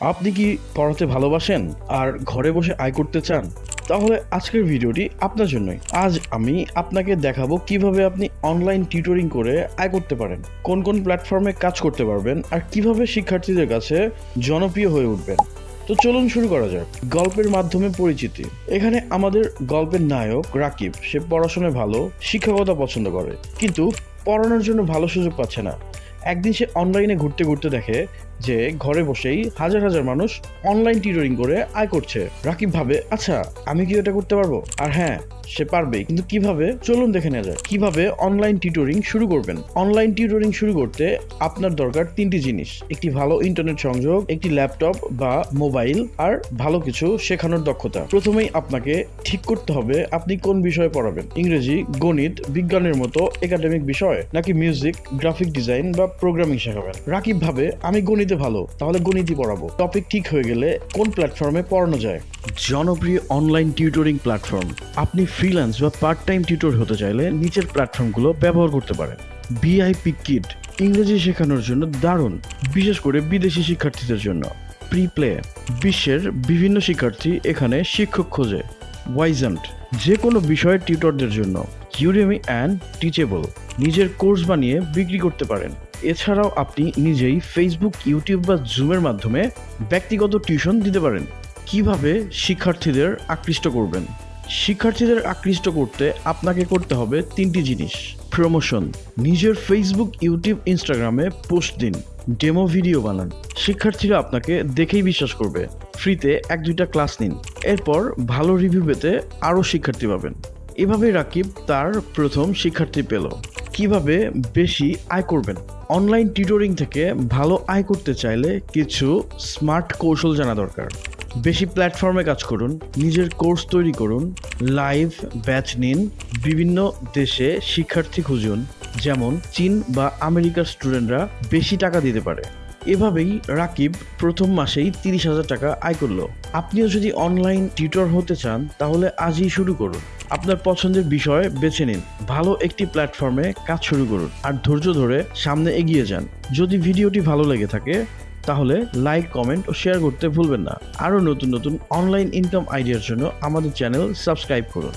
আপনি কি পড়াতে ভালোবাসেন আর ঘরে বসে আয় করতে চান? তাহলে আজকের ভিডিওটি আপনার জন্যই। আজ আমি আপনাকে দেখাবো কীভাবে আপনি অনলাইন টিউটরিং করে আয় করতে পারেন, কোন কোন প্ল্যাটফর্মে কাজ করতে পারবেন আর কীভাবে শিক্ষার্থীদের কাছে জনপ্রিয় হয়ে উঠবেন। তো চলুন শুরু করা যাক। গল্পের মাধ্যমে পরিচিতি। এখানে আমাদের গল্পের নায়ক রাকিব, সে পড়াশোনায় ভালো, শিক্ষকতা পছন্দ করে, কিন্তু পড়ানোর জন্য ভালো সুযোগ পাচ্ছে না। একদিন সে অনলাইনে ঘুরতে ঘুরতে দেখে যে ঘরে বসেই হাজার হাজার মানুষ অনলাইন টিউটরিং করে আয় করছে। রাকিব ভাবে আচ্ছা আমি কি এটা করতে পারব? আর হ্যাঁ সে পারবে কিন্তু কীভাবে? চলুন দেখে নেওয়া যায় কীভাবে অনলাইন টিউটরিং শুরু করবেন? অনলাইন টিউটরিং শুরু করতে আপনার দরকার তিনটি জিনিস। একটি ভালো ইন্টারনেট সংযোগ, একটি ল্যাপটপ বা মোবাইল আর ভালো কিছু শেখানোর দক্ষতা। প্রথমেই আপনাকে ঠিক করতে হবে আপনি কোন বিষয়ে পড়াবেন। ইংরেজি, গণিত, বিজ্ঞানের মতো একাডেমিক বিষয়, নাকি মিউজিক গ্রাফিক ডিজাইন বা প্রোগ্রামিং শেখাবেন। রাকিব ভাবে, আমি গণিতে ভালো, তাহলে গণিতই পড়াবো। টপিক ঠিক হয়ে গেলে কোন প্ল্যাটফর্মে পড়ানো যায়? জনপ্রিয় অনলাইন টিউটরিং প্ল্যাটফর্ম আপনি ফ্রিল্যান্স বা পার্ট টাইম টিউটর হতে চাইলে নিচের প্ল্যাটফর্মগুলো ব্যবহার করতে পারেন। ভিআইপি কিট ইংরেজি শেখানোর জন্য দারুণ, বিশেষ করে বিদেশি শিক্ষার্থীদের জন্য। প্রি প্লে বিশ্বের বিভিন্ন শিক্ষার্থী এখানে শিক্ষক খোঁজে। ওয়াইজেন্ট যে কোনো বিষয়ের টিউটরদের জন্য। ইউডেমি অ্যান্ড টিচেবল নিজের কোর্স বানিয়ে বিক্রি করতে পারেন। এছাড়াও আপনি নিজেই ফেসবুক ইউটিউব বা জুমের মাধ্যমে ব্যক্তিগত টিউশন দিতে পারেন। কীভাবে শিক্ষার্থীদের আকৃষ্ট করবেন? শিক্ষার্থীদের আকৃষ্ট করতে আপনাকে করতে হবে তিনটি জিনিস। প্রমোশন নিজের ফেসবুক ইউটিউব ইনস্টাগ্রামে পোস্ট দিন ডেমো ভিডিও বানান। শিক্ষার্থীরা আপনাকে দেখেই বিশ্বাস করবে। ফ্রিতে এক দুইটা ক্লাস নিন। এরপর ভালো রিভিউ পেতে আরও শিক্ষার্থী পাবেন। এভাবে রাকিব তার প্রথম শিক্ষার্থী পেল। কীভাবে বেশি আয় করবেন? অনলাইন টিউটরিং থেকে ভালো আয় করতে চাইলে কিছু স্মার্ট কৌশল জানা দরকার। বেশি প্ল্যাটফর্মে কাজ করুন, নিজের কোর্স তৈরি করুন লাইভ ব্যাচ নিন, বিভিন্ন দেশে শিক্ষার্থী খুঁজুন, যেমন চীন বা আমেরিকার স্টুডেন্টরা বেশি টাকা দিতে পারে। এভাবেই রাকিব প্রথম মাসেই তিরিশ হাজার টাকা আয় করল। আপনিও যদি অনলাইন টিউটর হতে চান, তাহলে আজই শুরু করুন। আপনার পছন্দের বিষয় বেছে নিন। ভালো একটি প্ল্যাটফর্মে কাজ শুরু করুন আর ধৈর্য ধরে সামনে এগিয়ে যান। যদি ভিডিওটি ভালো লেগে থাকে, তাহলে লাইক, কমেন্ট ও শেয়ার করতে ভুলবেন না। আরও নতুন নতুন অনলাইন ইনকাম আইডিয়ার জন্য আমাদের চ্যানেল সাবস্ক্রাইব করুন।